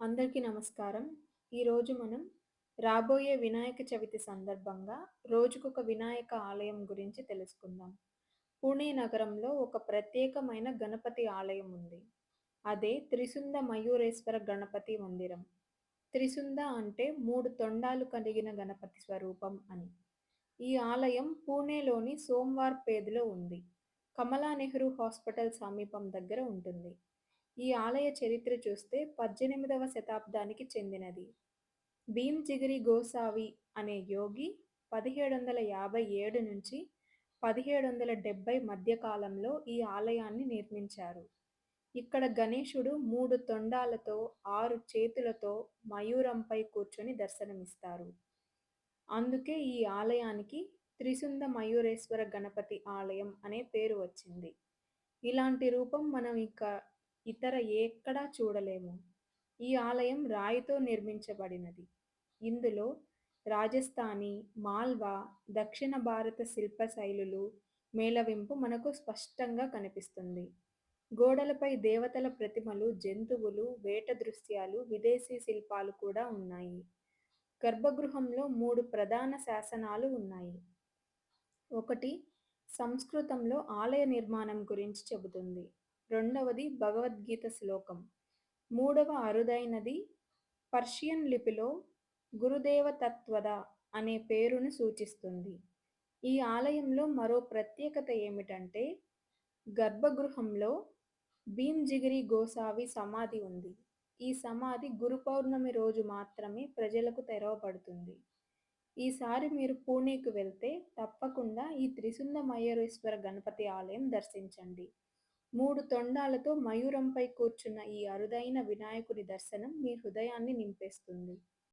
అందరికీ నమస్కారం. ఈరోజు మనం రాబోయే వినాయక చవితి సందర్భంగా రోజుకొక వినాయక ఆలయం గురించి తెలుసుకుందాం. పూణే నగరంలో ఒక ప్రత్యేకమైన గణపతి ఆలయం ఉంది. అదే త్రిసుంద మయూరేశ్వర గణపతి మందిరం. త్రిసుంద అంటే మూడు తొండాలు కలిగిన గణపతి స్వరూపం అని. ఈ ఆలయం పూణేలోని సోమ్వార్పేట్లో ఉంది. కమలా నెహ్రూ హాస్పిటల్ సమీపం దగ్గర ఉంటుంది. ఈ ఆలయ చరిత్ర చూస్తే పద్దెనిమిదవ శతాబ్దానికి చెందినది. భీమ్జిగిరి గోసావి అనే యోగి పదిహేడు వందల యాభై ఏడు నుంచి పదిహేడు వందల డెబ్బై మధ్యకాలంలో ఈ ఆలయాన్ని నిర్మించారు. ఇక్కడ గణేశుడు మూడు తొండాలతో, ఆరు చేతులతో మయూరంపై కూర్చొని దర్శనమిస్తారు. అందుకే ఈ ఆలయానికి త్రిసుంద మయూరేశ్వర గణపతి ఆలయం అనే పేరు వచ్చింది. ఇలాంటి రూపం మనం ఇక ఇతర ఎక్కడా చూడలేము. ఈ ఆలయం రాయితో నిర్మించబడినది. ఇందులో రాజస్థానీ, మాల్వా, దక్షిణ భారత శిల్ప శైలులు మేళవింపు మనకు స్పష్టంగా కనిపిస్తుంది. గోడలపై దేవతల ప్రతిమలు, జంతువులు, వేట దృశ్యాలు, విదేశీ శిల్పాలు కూడా ఉన్నాయి. గర్భగృహంలో మూడు ప్రధాన శాసనాలు ఉన్నాయి. ఒకటి సంస్కృతంలో ఆలయ నిర్మాణం గురించి చెబుతుంది. రెండవది భగవద్గీత శ్లోకం. మూడవ అరుదైనది పర్షియన్ లిపిలో గురుదేవతత్వద అనే పేరును సూచిస్తుంది. ఈ ఆలయంలో మరో ప్రత్యేకత ఏమిటంటే గర్భగృహంలో భీమ్జిగిరి గోసావి సమాధి ఉంది. ఈ సమాధి గురు పౌర్ణమి రోజు మాత్రమే ప్రజలకు తెరవబడుతుంది. ఈసారి మీరు పూణేకు వెళ్తే తప్పకుండా ఈ త్రిసుంద మయూరేశ్వర గణపతి ఆలయం దర్శించండి. మూడు తొండాలతో మయూరంపై కూర్చున్న ఈ అరుదైన వినాయకుడి దర్శనం మీ హృదయాన్ని నింపేస్తుంది.